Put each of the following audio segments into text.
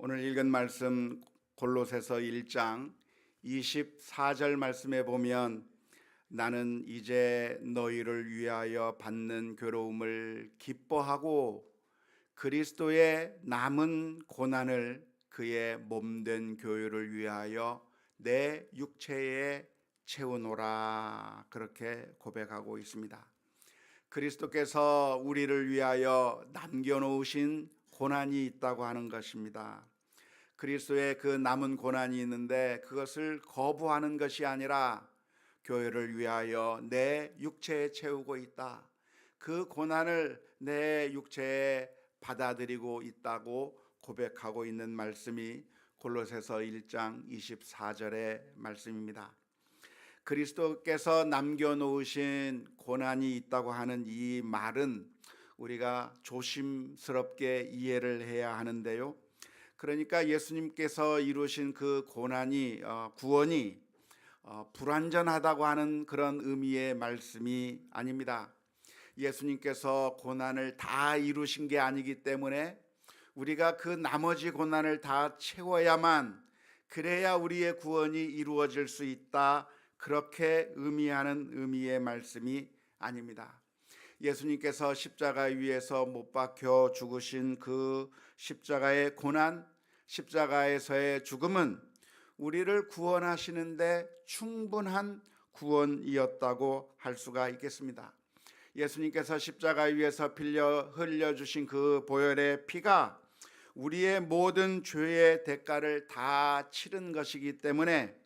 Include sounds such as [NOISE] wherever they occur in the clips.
오늘 읽은 말씀 골로새서 1장 24절 말씀에 보면 나는 이제 너희를 위하여 받는 괴로움을 기뻐하고 그리스도의 남은 고난을 그의 몸된 교회를 위하여 내 육체에 채우노라 그렇게 고백하고 있습니다. 그리스도께서 우리를 위하여 남겨놓으신 고난이 있다고 하는 것입니다. 그리스도의 그 남은 고난이 있는데 그것을 거부하는 것이 아니라 교회를 위하여 내 육체에 채우고 있다. 그 고난을 내 육체에 받아들이고 있다고 고백하고 있는 말씀이 골로새서 1장 24절의 말씀입니다. 그리스도께서 남겨놓으신 고난이 있다고 하는 이 말은 우리가 조심스럽게 이해를 해야 하는데요. 그러니까 예수님께서 이루신 그 고난이 어, 구원이 어, 불완전하다고 하는 그런 의미의 말씀이 아닙니다. 예수님께서 고난을 다 이루신 게 아니기 때문에 우리가 그 나머지 고난을 다 채워야만 그래야 우리의 구원이 이루어질 수 있다. 그렇게 의미하는 의미의 말씀이 아닙니다. 예수님께서 십자가 위에서 못 박혀 죽으신 그 십자가의 고난, 십자가에서의 죽음은 우리를 구원하시는데 충분한 구원이었다고 할 수가 있겠습니다. 예수님께서 십자가 위에서 빌려 흘려 주신 그 보혈의 피가 우리의 모든 죄의 대가를 다 치른 것이기 때문에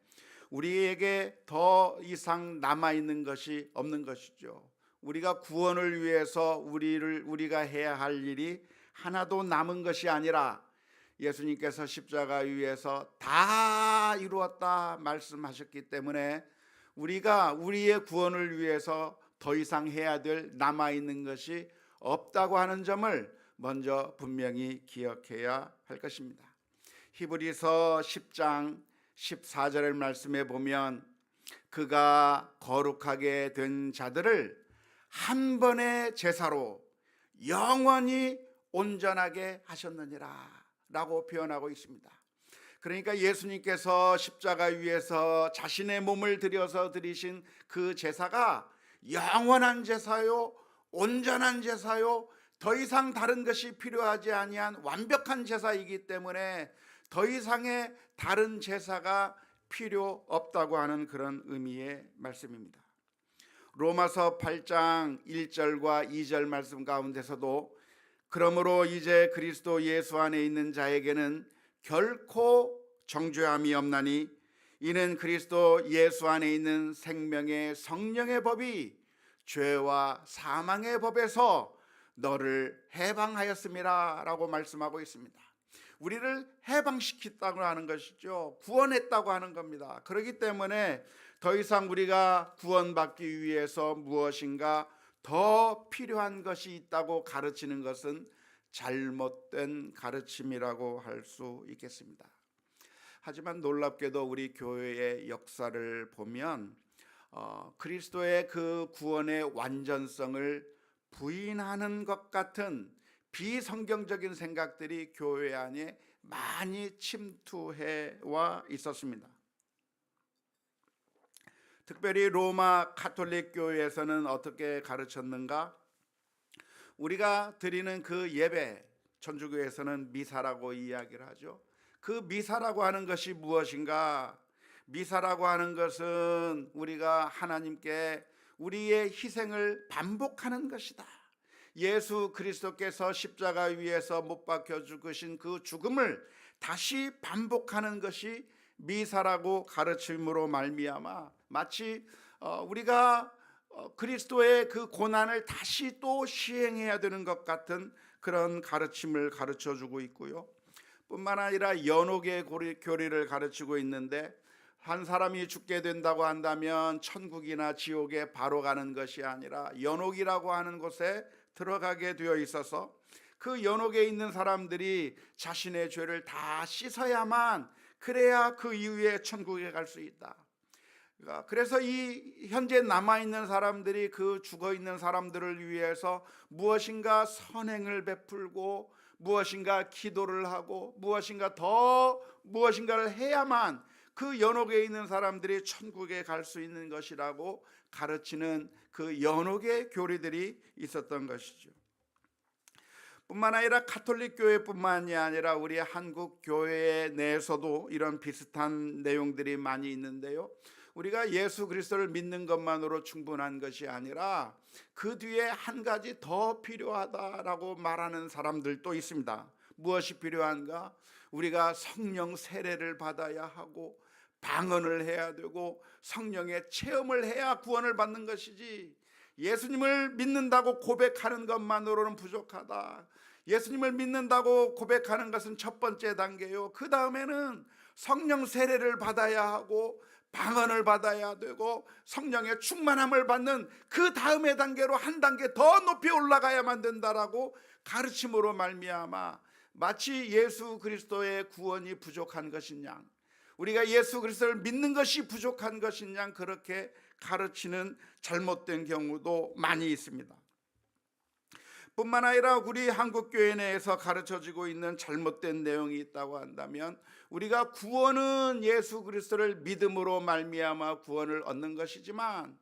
우리에게 더 이상 남아 있는 것이 없는 것이죠. 우리가 구원을 위해서 우리를 우리가 해야 할 일이 하나도 남은 것이 아니라 예수님께서 십자가 위에서 다 이루었다 말씀하셨기 때문에 우리가 우리의 구원을 위해서 더 이상 해야 될 남아 있는 것이 없다고 하는 점을 먼저 분명히 기억해야 할 것입니다. 히브리서 10장 14절의 말씀에 보면 그가 거룩하게 된 자들을 한 번의 제사로 영원히 온전하게 하셨느니라 라고 표현하고 있습니다. 그러니까 예수님께서 십자가 위에서 자신의 몸을 들여서 드리신 그 제사가 영원한 제사요, 온전한 제사요, 더 이상 다른 것이 필요하지 아니한 완벽한 제사이기 때문에 더 이상의 다른 제사가 필요 없다고 하는 그런 의미의 말씀입니다. 로마서 8장 1절과 2절 말씀 가운데서도 그러므로 이제 그리스도 예수 안에 있는 자에게는 결코 정죄함이 없나니 이는 그리스도 예수 안에 있는 생명의 성령의 법이 죄와 사망의 법에서 너를 해방하였음이라라고 말씀하고 있습니다. 우리를 해방시켰다고 하는 것이죠. 구원했다고 하는 겁니다. 그렇기 때문에 더 이상 우리가 구원받기 위해서 무엇인가 더 필요한 것이 있다고 가르치는 것은 잘못된 가르침이라고 할 수 있겠습니다. 하지만 놀랍게도 우리 교회의 역사를 보면 어, 그리스도의 그 구원의 완전성을 부인하는 것 같은 비성경적인 생각들이 교회 안에 많이 침투해 와 있었습니다. 특별히 로마 카톨릭 교회에서는 어떻게 가르쳤는가? 우리가 드리는 그 예배, 천주교에서는 미사라고 이야기를 하죠. 그 미사라고 하는 것이 무엇인가? 미사라고 하는 것은 우리가 하나님께 우리의 희생을 반복하는 것이다. 예수 그리스도께서 십자가 위에서 못 박혀 죽으신 그 죽음을 다시 반복하는 것이 미사라고 가르침으로 말미암아 마치 어, 우리가 어, 그리스도의 그 고난을 다시 또 시행해야 되는 것 같은 그런 가르침을 가르쳐 주고 있고요. 뿐만 아니라 연옥의 교리를 가르치고 있는데 한 사람이 죽게 된다고 한다면 천국이나 지옥에 바로 가는 것이 아니라 연옥이라고 하는 곳에 들어가게 되어 있어서 그 연옥에 있는 사람들이 자신의 죄를 다 씻어야만 그래야 그 이후에 천국에 갈 수 있다. 그러니까 그래서 이 현재 남아 있는 사람들이 그 죽어 있는 사람들을 위해서 무엇인가 선행을 베풀고 무엇인가 기도를 하고 무엇인가 더 무엇인가를 해야만 그 연옥에 있는 사람들이 천국에 갈 수 있는 것이라고 가르치는 그 연옥의 교리들이 있었던 것이죠. 뿐만 아니라 가톨릭 교회뿐만이 아니라 우리 한국 교회 내에서도 이런 비슷한 내용들이 많이 있는데요. 우리가 예수 그리스도를 믿는 것만으로 충분한 것이 아니라 그 뒤에 한 가지 더 필요하다라고 말하는 사람들도 있습니다. 무엇이 필요한가? 우리가 성령 세례를 받아야 하고 방언을 해야 되고 성령의 체험을 해야 구원을 받는 것이지 예수님을 믿는다고 고백하는 것만으로는 부족하다. 예수님을 믿는다고 고백하는 것은 첫 번째 단계요. 그 다음에는 성령 세례를 받아야 하고 방언을 받아야 되고 성령의 충만함을 받는 그 다음의 단계로 한 단계 더 높이 올라가야만 된다라고 가르침으로 말미암아 마치 예수 그리스도의 구원이 부족한 양 우리가 예수 그리스도를 믿는 것이 부족한 양 그렇게 가르치는 잘못된 경우도 많이 있습니다. 뿐만 아니라 우리 한국 교회 내에서 가르쳐지고 있는 잘못된 내용이 있다고 한다면 우리가 구원은 예수 그리스도를 믿음으로 말미암아 구원을 얻는 것이지만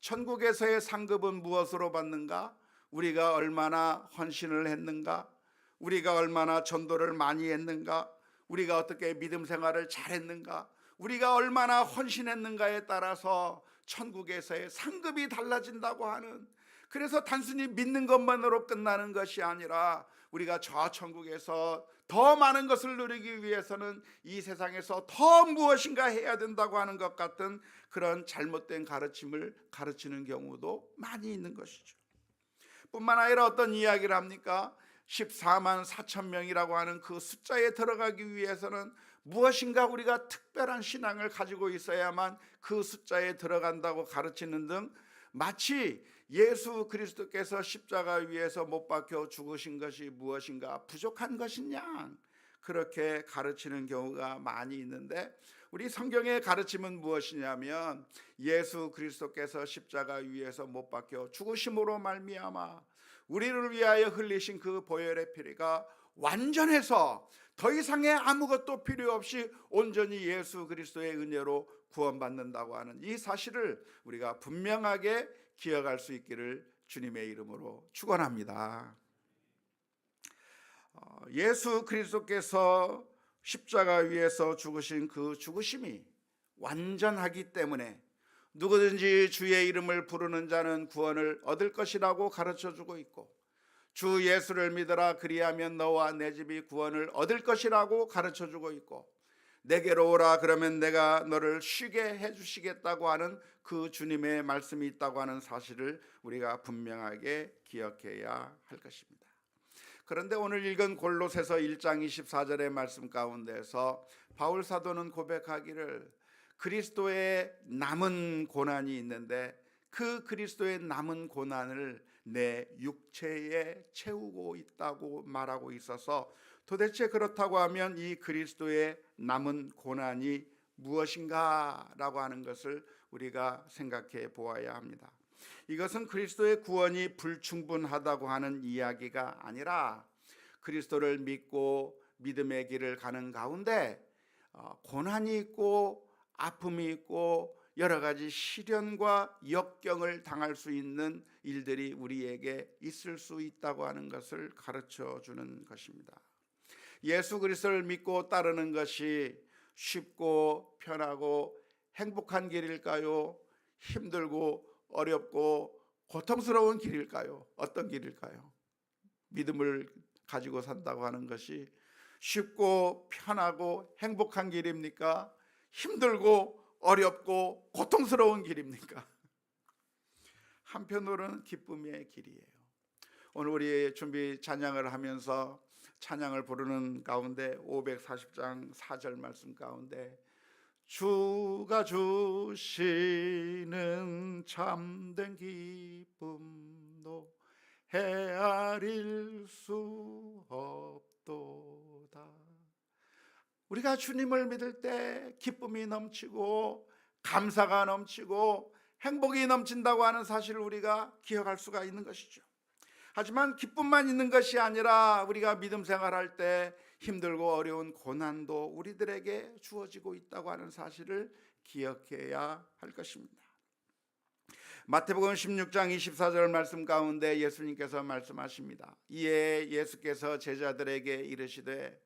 천국에서의 상급은 무엇으로 받는가? 우리가 얼마나 헌신을 했는가? 우리가 얼마나 전도를 많이 했는가? 우리가 어떻게 믿음 생활을 잘했는가? 우리가 얼마나 헌신했는가에 따라서 천국에서의 상급이 달라진다고 하는 그래서 단순히 믿는 것만으로 끝나는 것이 아니라 우리가 저 천국에서 더 많은 것을 누리기 위해서는 이 세상에서 더 무엇인가 해야 된다고 하는 것 같은 그런 잘못된 가르침을 가르치는 경우도 많이 있는 것이죠. 뿐만 아니라 어떤 이야기를 합니까? 14만 4천 명이라고 하는 그 숫자에 들어가기 위해서는 무엇인가 우리가 특별한 신앙을 가지고 있어야만 그 숫자에 들어간다고 가르치는 등 마치 예수 그리스도께서 십자가 위에서 못 박혀 죽으신 것이 무엇인가? 부족한 것이냐? 그렇게 가르치는 경우가 많이 있는데 우리 성경의 가르침은 무엇이냐면 예수 그리스도께서 십자가 위에서 못 박혀 죽으심으로 말미암아 우리를 위하여 흘리신 그 보혈의 피가 완전해서 더 이상의 아무것도 필요 없이 온전히 예수 그리스도의 은혜로 구원받는다고 하는 이 사실을 우리가 분명하게 기억할 수 있기를 주님의 이름으로 축원합니다. 어, 예수 그리스도께서 십자가 위에서 죽으신 그 죽으심이 완전하기 때문에 누구든지 주의 이름을 부르는 자는 구원을 얻을 것이라고 가르쳐 주고 있고 주 예수를 믿으라 그리하면 너와 내 집이 구원을 얻을 것이라고 가르쳐 주고 있고 내게로 오라 그러면 내가 너를 쉬게 해 주시겠다고 하는 그 주님의 말씀이 있다고 하는 사실을 우리가 분명하게 기억해야 할 것입니다. 그런데 오늘 읽은 골로새서 1장 24절의 말씀 가운데서 바울 사도는 고백하기를 그리스도의 남은 고난이 있는데 그 그리스도의 남은 고난을 내 육체에 채우고 있다고 말하고 있어서 도대체 그렇다고 하면 이 그리스도의 남은 고난이 무엇인가라고 하는 것을 우리가 생각해 보아야 합니다. 이것은 그리스도의 구원이 불충분하다고 하는 이야기가 아니라 그리스도를 믿고 믿음의 길을 가는 가운데 어, 고난이 있고 아픔이 있고 여러 가지 시련과 역경을 당할 수 있는 일들이 우리에게 있을 수 있다고 하는 것을 가르쳐 주는 것입니다. 예수 그리스도를 믿고 따르는 것이 쉽고 편하고 행복한 길일까요? 힘들고 어렵고 고통스러운 길일까요? 어떤 길일까요? 믿음을 가지고 산다고 하는 것이 쉽고 편하고 행복한 길입니까? 힘들고 어렵고 고통스러운 길입니까? 한편으로는 기쁨의 길이에요. 오늘 우리 준비 찬양을 하면서 찬양을 부르는 가운데 540장 4절 말씀 가운데 주가 주시는 참된 기쁨도 헤아릴 수 없도다. 우리가 주님을 믿을 때 기쁨이 넘치고 감사가 넘치고 행복이 넘친다고 하는 사실을 우리가 기억할 수가 있는 것이죠. 하지만 기쁨만 있는 것이 아니라 우리가 믿음 생활할 때 힘들고 어려운 고난도 우리들에게 주어지고 있다고 하는 사실을 기억해야 할 것입니다. 마태복음 16장 24절 말씀 가운데 예수님께서 말씀하십니다. 이에 예수께서 제자들에게 이르시되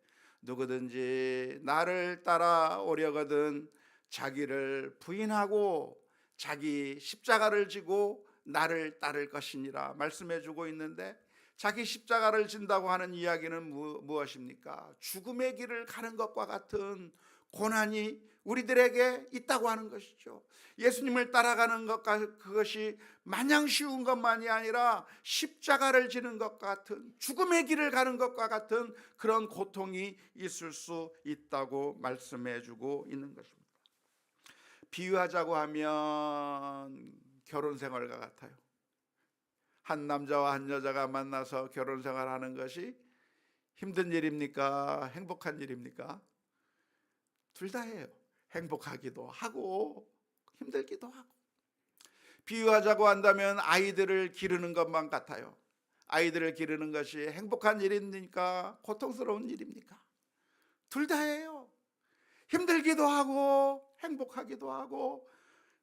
누구든지 나를 따라오려거든 자기를 부인하고 자기 십자가를 지고 나를 따를 것이니라 말씀해 주고 있는데 자기 십자가를 진다고 하는 이야기는 무, 무엇입니까? 죽음의 길을 가는 것과 같은 고난이 우리들에게 있다고 하는 것이죠. 예수님을 따라가는 것과 그것이 마냥 쉬운 것만이 아니라 십자가를 지는 것 같은 죽음의 길을 가는 것과 같은 그런 고통이 있을 수 있다고 말씀해 주고 있는 것입니다. 비유하자고 하면 결혼 생활과 같아요. 한 남자와 한 여자가 만나서 결혼 생활하는 것이 힘든 일입니까? 행복한 일입니까? 둘 다예요. 행복하기도 하고 힘들기도 하고. 비유하자고 한다면 아이들을 기르는 것만 같아요. 아이들을 기르는 것이 행복한 일입니까? 고통스러운 일입니까? 둘 다예요. 힘들기도 하고 행복하기도 하고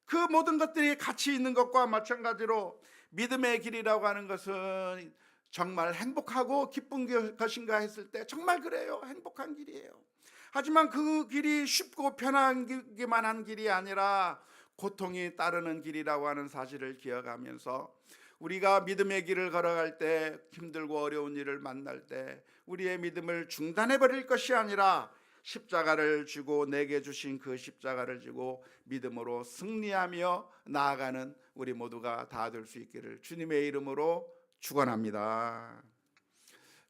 그 모든 것들이 같이 있는 것과 마찬가지로 믿음의 길이라고 하는 것은 정말 행복하고 기쁜 것인가 했을 때 정말 그래요. 행복한 길이에요. 하지만 그 길이 쉽고 편하기만 한 길이 아니라 고통이 따르는 길이라고 하는 사실을 기억하면서 우리가 믿음의 길을 걸어갈 때 힘들고 어려운 일을 만날 때 우리의 믿음을 중단해 버릴 것이 아니라 십자가를 쥐고 내게 주신 그 십자가를 쥐고 믿음으로 승리하며 나아가는 우리 모두가 다 될 수 있기를 주님의 이름으로 축원합니다.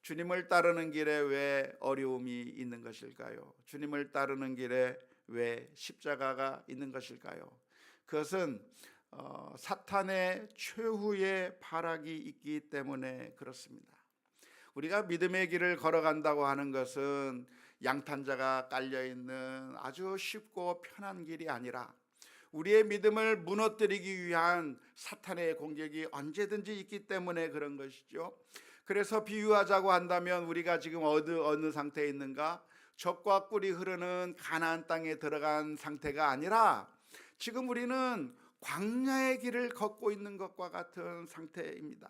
주님을 따르는 길에 왜 어려움이 있는 것일까요? 주님을 따르는 길에 왜 십자가가 있는 것일까요? 그것은 어, 사탄의 최후의 발악이 있기 때문에 그렇습니다. 우리가 믿음의 길을 걸어간다고 하는 것은 양탄자가 깔려 있는 아주 쉽고 편한 길이 아니라 우리의 믿음을 무너뜨리기 위한 사탄의 공격이 언제든지 있기 때문에 그런 것이죠. 그래서 비유하자고 한다면 우리가 지금 어느 어느 상태에 있는가? 적과 꿀이 흐르는 가나안 땅에 들어간 상태가 아니라 지금 우리는 광야의 길을 걷고 있는 것과 같은 상태입니다.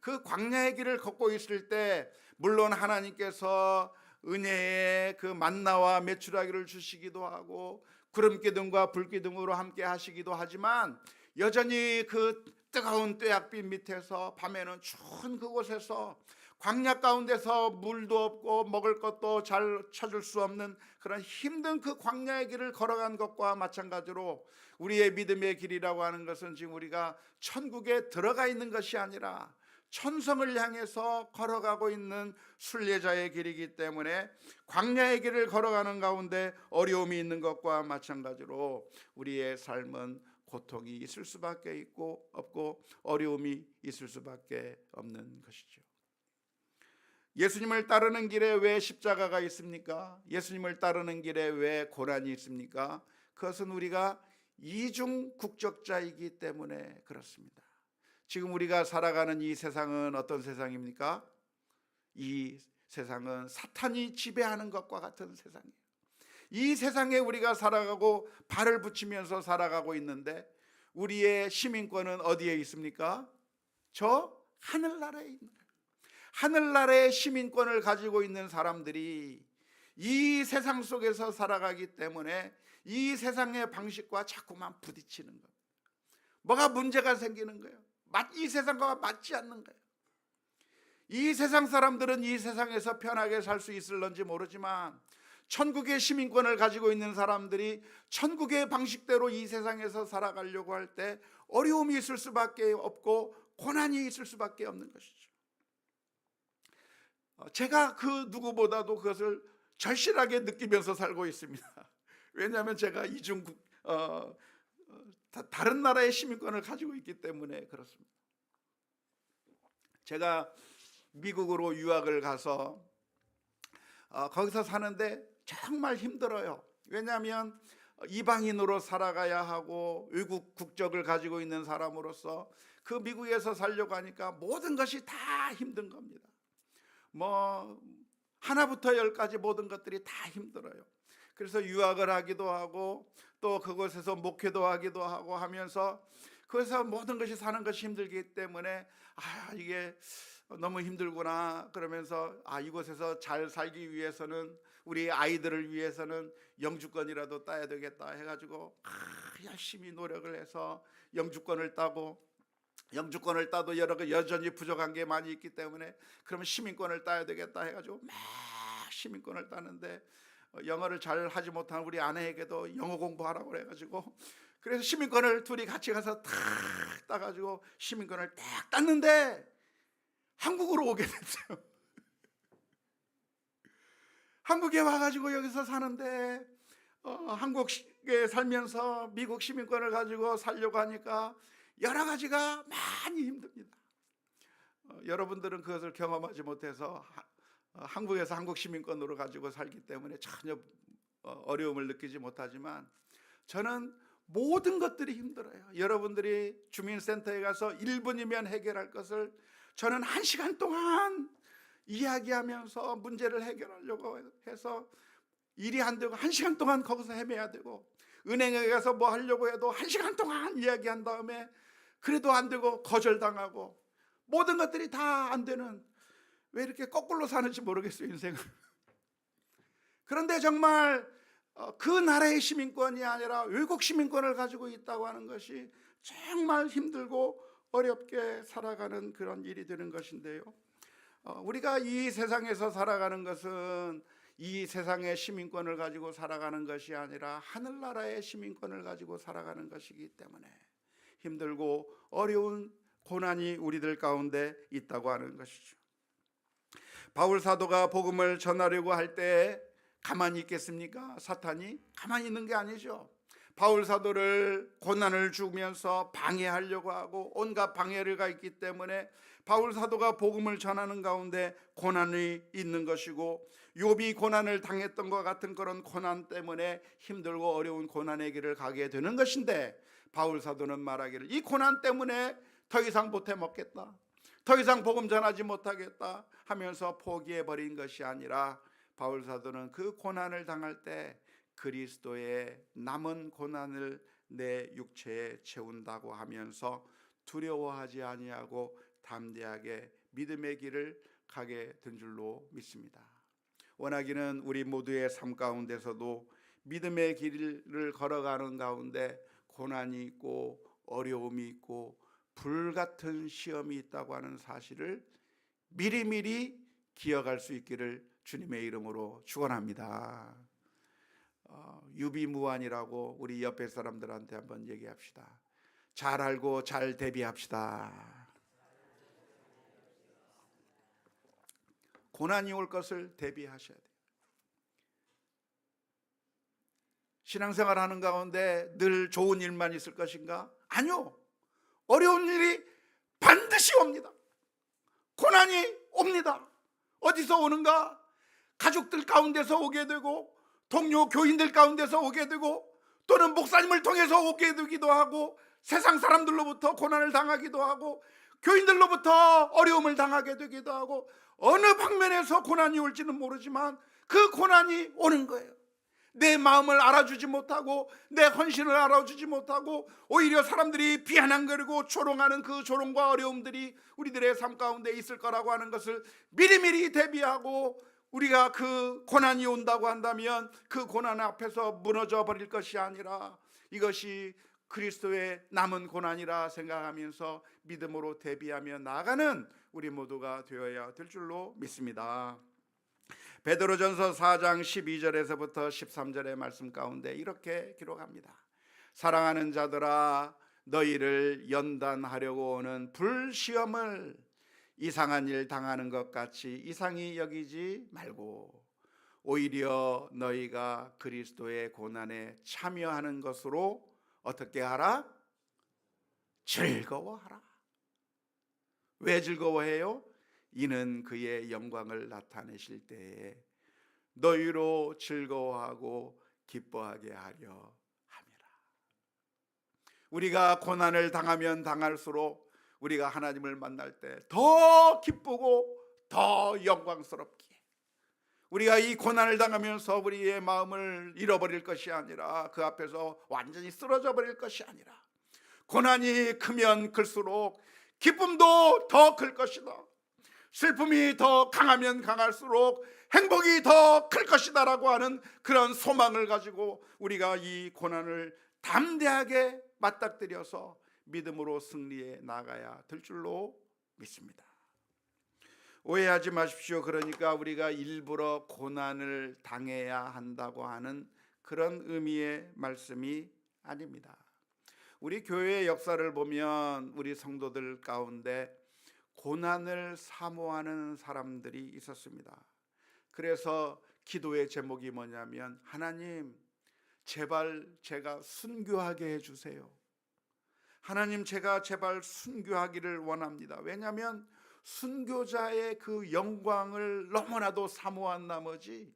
그 광야의 길을 걷고 있을 때 물론 하나님께서 은혜의 그 만나와 메추라기를 주시기도 하고 구름 기둥과 불 기둥으로 함께 하시기도 하지만 여전히 그 뜨거운 뙤약빛 밑에서 밤에는 추운 그곳에서 광야 가운데서 물도 없고 먹을 것도 잘 찾을 수 없는 그런 힘든 그 광야의 길을 걸어간 것과 마찬가지로 우리의 믿음의 길이라고 하는 것은 지금 우리가 천국에 들어가 있는 것이 아니라 천성을 향해서 걸어가고 있는 순례자의 길이기 때문에 광야의 길을 걸어가는 가운데 어려움이 있는 것과 마찬가지로 우리의 삶은 고통이 있을 수밖에 있고 없고 어려움이 있을 수밖에 없는 것이죠. 예수님을 따르는 길에 왜 십자가가 있습니까? 예수님을 따르는 길에 왜 고난이 있습니까? 그것은 우리가 이중 국적자이기 때문에 그렇습니다. 지금 우리가 살아가는 이 세상은 어떤 세상입니까? 이 세상은 사탄이 지배하는 것과 같은 세상이에요. 이 세상에 우리가 살아가고 발을 붙이면서 살아가고 있는데 우리의 시민권은 어디에 있습니까? 저 하늘나라에 있는. 하늘나라의 시민권을 가지고 있는 사람들이 이 세상 속에서 살아가기 때문에 이 세상의 방식과 자꾸만 부딪히는 거예요. 뭐가 문제가 생기는 거예요. 이 세상과 맞지 않는 거예요. 이 세상 사람들은 이 세상에서 편하게 살 수 있을런지 모르지만 천국의 시민권을 가지고 있는 사람들이 천국의 방식대로 이 세상에서 살아가려고 할 때 어려움이 있을 수밖에 없고 고난이 있을 수밖에 없는 것이죠. 어, 제가 그 누구보다도 그것을 절실하게 느끼면서 살고 있습니다. [LAUGHS] 왜냐하면 제가 이중 어, 다른 나라의 시민권을 가지고 있기 때문에 그렇습니다. 제가 미국으로 유학을 가서 어, 거기서 사는데 정말 힘들어요. 왜냐하면 이방인으로 살아가야 하고 외국 국적을 가지고 있는 사람으로서 그 미국에서 살려고 하니까 모든 것이 다 힘든 겁니다. 뭐 하나부터 열까지 모든 것들이 다 힘들어요. 그래서 유학을 하기도 하고 또 그곳에서 목회도 하기도 하고 하면서 그래서 모든 것이 사는 것이 힘들기 때문에 아 이게 너무 힘들구나 그러면서 아 이곳에서 잘 살기 위해서는 우리 아이들을 위해서는 영주권이라도 따야 되겠다 해가지고 아, 열심히 노력을 해서 영주권을 따고 영주권을 따도 여러 가 여전히 부족한 게 많이 있기 때문에 그러면 시민권을 따야 되겠다 해가지고 막 시민권을 따는데 어, 영어를 잘 하지 못한 우리 아내에게도 영어 공부하라고 그래가지고 그래서 시민권을 둘이 같이 가서 탁 따가지고 시민권을 딱 땄는데 한국으로 오게 됐어요. [LAUGHS] 한국에 와가지고 여기서 사는데 어, 한국에 살면서 미국 시민권을 가지고 살려고 하니까 여러 가지가 많이 힘듭니다. 어, 여러분들은 그것을 경험하지 못해서 하, 어, 한국에서 한국 시민권으로 가지고 살기 때문에 전혀 어, 어려움을 느끼지 못하지만 저는 모든 것들이 힘들어요. 여러분들이 주민센터에 가서 1분이면 해결할 것을 저는 한 시간 동안 이야기하면서 문제를 해결하려고 해서 일이 안 되고 한 시간 동안 거기서 헤매야 되고 은행에 가서 뭐 하려고 해도 한 시간 동안 이야기한 다음에 그래도 안 되고 거절당하고 모든 것들이 다 안 되는 왜 이렇게 거꾸로 사는지 모르겠어요 인생을 [LAUGHS] 그런데 정말 어, 그 나라의 시민권이 아니라 외국 시민권을 가지고 있다고 하는 것이 정말 힘들고 어렵게 살아가는 그런 일이 되는 것인데요. 어, 우리가 이 세상에서 살아가는 것은 이 세상의 시민권을 가지고 살아가는 것이 아니라 하늘나라의 시민권을 가지고 살아가는 것이기 때문에 힘들고 어려운 고난이 우리들 가운데 있다고 하는 것이죠. 바울 사도가 복음을 전하려고 할 때 가만히 있겠습니까? 사탄이 가만히 있는 게 아니죠. 바울 사도를 고난을 주면서 방해하려고 하고 온갖 방해가 있기 때문에 바울 사도가 복음을 전하는 가운데 고난이 있는 것이고 욥이 고난을 당했던 것 같은 그런 고난 때문에 힘들고 어려운 고난의 길을 가게 되는 것인데 바울 사도는 말하기를 이 고난 때문에 더 이상 못해 먹겠다. 더 이상 복음 전하지 못하겠다 하면서 포기해 버린 것이 아니라 바울 사도는 그 고난을 당할 때 그리스도의 남은 고난을 내 육체에 채운다고 하면서 두려워하지 아니하고 담대하게 믿음의 길을 가게 된 줄로 믿습니다. 원하기는 우리 모두의 삶 가운데서도 믿음의 길을 걸어가는 가운데 고난이 있고 어려움이 있고 불 같은 시험이 있다고 하는 사실을 미리미리 기억할 수 있기를 주님의 이름으로 축원합니다. 어, 유비무환이라고 우리 옆에 사람들한테 한번 얘기합시다. 잘 알고 잘 대비합시다. 고난이 올 것을 대비하셔야 돼요. 신앙생활 하는 가운데 늘 좋은 일만 있을 것인가? 아니요. 어려운 일이 반드시 옵니다. 고난이 옵니다. 어디서 오는가? 가족들 가운데서 오게 되고 동료 교인들 가운데서 오게 되고 또는 목사님을 통해서 오게 되기도 하고 세상 사람들로부터 고난을 당하기도 하고 교인들로부터 어려움을 당하게 되기도 하고 어느 방면에서 고난이 올지는 모르지만 그 고난이 오는 거예요. 내 마음을 알아주지 못하고 내 헌신을 알아주지 못하고 오히려 사람들이 비아냥거리고 조롱하는 그 조롱과 어려움들이 우리들의 삶 가운데 있을 거라고 하는 것을 미리미리 대비하고 우리가 그 고난이 온다고 한다면 그 고난 앞에서 무너져 버릴 것이 아니라 이것이 그리스도의 남은 고난이라 생각하면서 믿음으로 대비하며 나아가는 우리 모두가 되어야 될 줄로 믿습니다. 베드로전서 4장 12절에서부터 13절의 말씀 가운데 이렇게 기록합니다. 사랑하는 자들아 너희를 연단하려고 오는 불시험을 이상한 일 당하는 것 같이 이상히 여기지 말고 오히려 너희가 그리스도의 고난에 참여하는 것으로 어떻게 하라? 즐거워하라. 왜 즐거워해요? 이는 그의 영광을 나타내실 때에 너희로 즐거워하고 기뻐하게 하려 함이라. 우리가 고난을 당하면 당할수록 우리가 하나님을 만날 때 더 기쁘고 더 영광스럽기에 우리가 이 고난을 당하면서 우리의 마음을 잃어버릴 것이 아니라 그 앞에서 완전히 쓰러져 버릴 것이 아니라 고난이 크면 클수록 기쁨도 더 클 것이다. 슬픔이 더 강하면 강할수록 행복이 더 클 것이다라고 하는 그런 소망을 가지고 우리가 이 고난을 담대하게 맞닥뜨려서 믿음으로 승리해 나가야 될 줄로 믿습니다. 오해하지 마십시오. 그러니까 우리가 일부러 고난을 당해야 한다고 하는 그런 의미의 말씀이 아닙니다. 우리 교회의 역사를 보면 우리 성도들 가운데 고난을 사모하는 사람들이 있었습니다. 그래서 기도의 제목이 뭐냐면 하나님 제발 제가 순교하게 해 주세요. 하나님 제가 제발 순교하기를 원합니다. 왜냐하면 순교자의 그 영광을 너무나도 사모한 나머지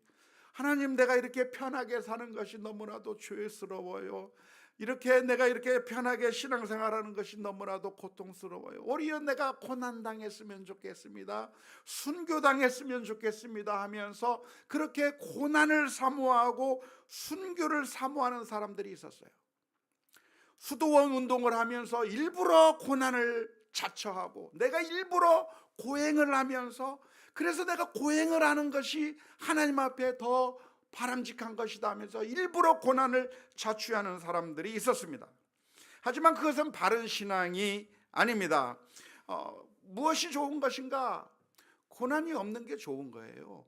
하나님 내가 이렇게 편하게 사는 것이 너무나도 죄스러워요. 이렇게 내가 이렇게 편하게 신앙생활하는 것이 너무나도 고통스러워요. 오히려 내가 고난 당했으면 좋겠습니다. 순교 당했으면 좋겠습니다 하면서 그렇게 고난을 사모하고 순교를 사모하는 사람들이 있었어요. 수도원 운동을 하면서 일부러 고난을 자처하고 내가 일부러 고행을 하면서 그래서 내가 고행을 하는 것이 하나님 앞에 더 바람직한 것이다 하면서 일부러 고난을 자취하는 사람들이 있었습니다. 하지만 그것은 바른 신앙이 아닙니다. 어, 무엇이 좋은 것인가? 고난이 없는 게 좋은 거예요.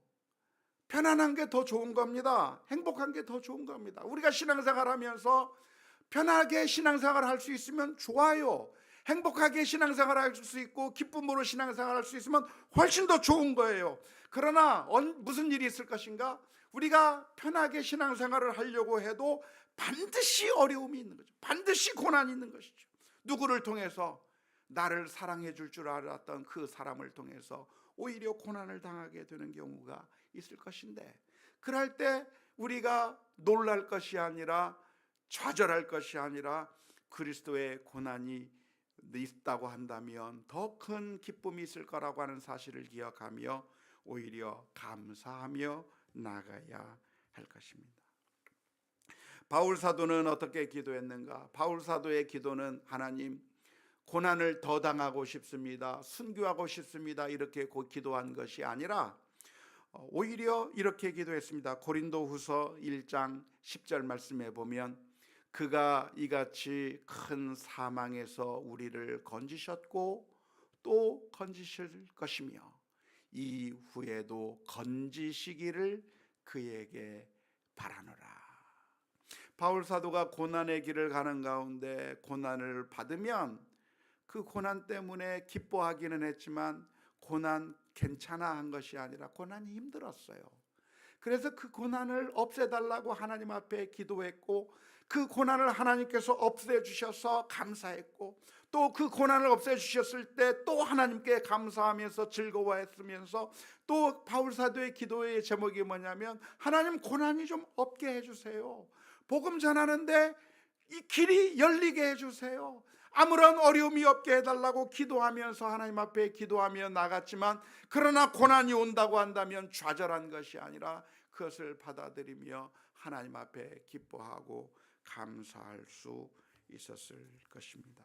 편안한 게 더 좋은 겁니다. 행복한 게 더 좋은 겁니다. 우리가 신앙생활 하면서 편하게 신앙생활 할 수 있으면 좋아요. 행복하게 신앙생활 할 수 있고 기쁨으로 신앙생활 할 수 있으면 훨씬 더 좋은 거예요. 그러나 무슨 일이 있을 것인가? 우리가 편하게 신앙생활을 하려고 해도 반드시 어려움이 있는 거죠. 반드시 고난이 있는 것이죠. 누구를 통해서 나를 사랑해 줄 줄 알았던 그 사람을 통해서 오히려 고난을 당하게 되는 경우가 있을 것인데 그럴 때 우리가 놀랄 것이 아니라 좌절할 것이 아니라 그리스도의 고난이 있다고 한다면 더 큰 기쁨이 있을 거라고 하는 사실을 기억하며 오히려 감사하며 나가야 할 것입니다. 바울 사도는 어떻게 기도했는가? 바울 사도의 기도는 하나님 고난을 더 당하고 싶습니다. 순교하고 싶습니다. 이렇게 기도한 것이 아니라 어, 오히려 이렇게 기도했습니다. 고린도후서 1장 10절 말씀에 보면 그가 이같이 큰 사망에서 우리를 건지셨고 또 건지실 것이며 이후에도 건지시기를 그에게 바라노라. 바울 사도가 고난의 길을 가는 가운데 고난을 받으면 그 고난 때문에 기뻐하기는 했지만 고난 괜찮아 한 것이 아니라 고난이 힘들었어요. 그래서 그 고난을 없애달라고 하나님 앞에 기도했고 그 고난을 하나님께서 없애 주셔서 감사했고 또 그 고난을 없애 주셨을 때 또 하나님께 감사하면서 즐거워했으면서 또 바울 사도의 기도의 제목이 뭐냐면 하나님 고난이 좀 없게 해 주세요. 복음 전하는데 이 길이 열리게 해 주세요. 아무런 어려움이 없게 해달라고 기도하면서 하나님 앞에 기도하며 나갔지만 그러나 고난이 온다고 한다면 좌절한 것이 아니라 그것을 받아들이며 하나님 앞에 기뻐하고 감사할 수 있었을 것입니다.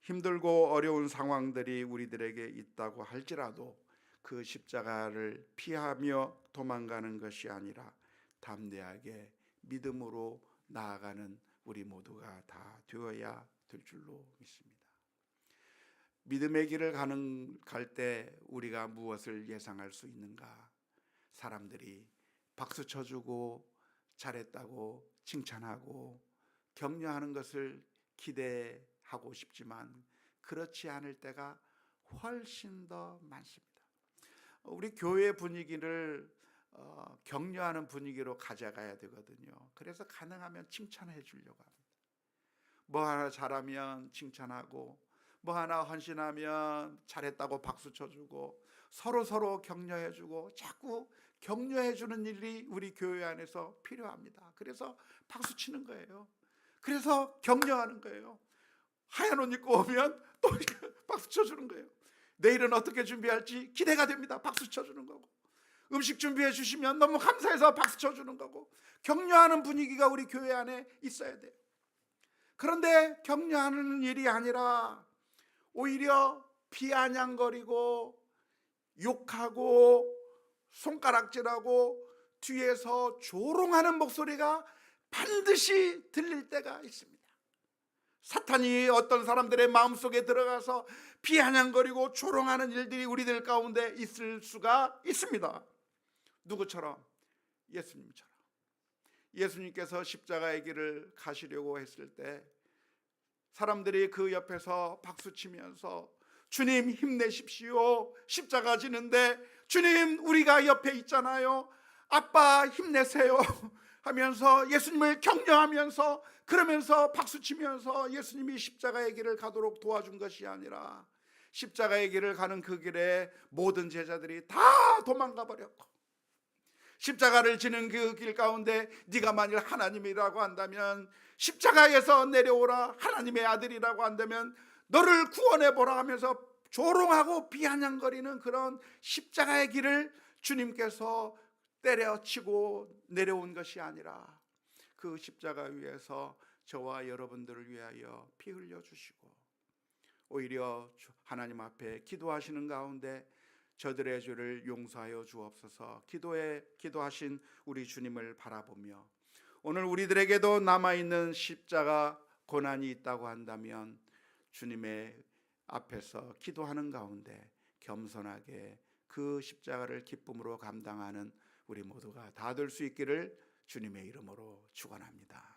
힘들고 어려운 상황들이 우리들에게 있다고 할지라도 그 십자가를 피하며 도망가는 것이 아니라 담대하게 믿음으로 나아가는 우리 모두가 다 되어야 될 줄로 믿습니다. 믿음의 길을 가는 갈 때 우리가 무엇을 예상할 수 있는가? 사람들이 박수 쳐주고 잘했다고 칭찬하고 격려하는 것을 기대하고 싶지만 그렇지 않을 때가 훨씬 더 많습니다. 우리 교회 분위기를 어, 격려하는 분위기로 가져가야 되거든요. 그래서 가능하면 칭찬해 주려고 합니다. 뭐 하나 잘하면 칭찬하고 뭐 하나 헌신하면 잘했다고 박수 쳐주고 서로 서로 격려해주고 자꾸 격려해 주는 일이 우리 교회 안에서 필요합니다. 그래서 박수 치는 거예요. 그래서 격려하는 거예요. 하얀 옷 입고 오면 또 박수 쳐 주는 거예요. 내일은 어떻게 준비할지 기대가 됩니다. 박수 쳐 주는 거고 음식 준비해 주시면 너무 감사해서 박수 쳐 주는 거고 격려하는 분위기가 우리 교회 안에 있어야 돼요. 그런데 격려하는 일이 아니라 오히려 비아냥거리고 욕하고 손가락질하고 뒤에서 조롱하는 목소리가 반드시 들릴 때가 있습니다. 사탄이 어떤 사람들의 마음속에 들어가서 비아냥거리고 조롱하는 일들이 우리들 가운데 있을 수가 있습니다. 누구처럼? 예수님처럼. 예수님께서 십자가의 길을 가시려고 했을 때 사람들이 그 옆에서 박수 치면서 주님 힘내십시오. 십자가 지는데 주님 우리가 옆에 있잖아요. 아빠 힘내세요. [LAUGHS] 하면서 예수님을 격려하면서 그러면서 박수 치면서 예수님이 십자가의 길을 가도록 도와준 것이 아니라 십자가의 길을 가는 그 길에 모든 제자들이 다 도망가 버렸고 십자가를 지는 그 길 가운데 네가 만일 하나님이라고 한다면 십자가에서 내려오라 하나님의 아들이라고 한다면 너를 구원해 보라 하면서 조롱하고 비아냥거리는 그런 십자가의 길을 주님께서 때려치고 내려온 것이 아니라 그 십자가 위에서 저와 여러분들을 위하여 피 흘려 주시고 오히려 하나님 앞에 기도하시는 가운데 저들의 죄를 용서하여 주옵소서. 기도에 기도하신 우리 주님을 바라보며 오늘 우리들에게도 남아 있는 십자가 고난이 있다고 한다면 주님의 앞에서 기도하는 가운데 겸손하게 그 십자가를 기쁨으로 감당하는 우리 모두가 다 될 수 있기를 주님의 이름으로 축원합니다.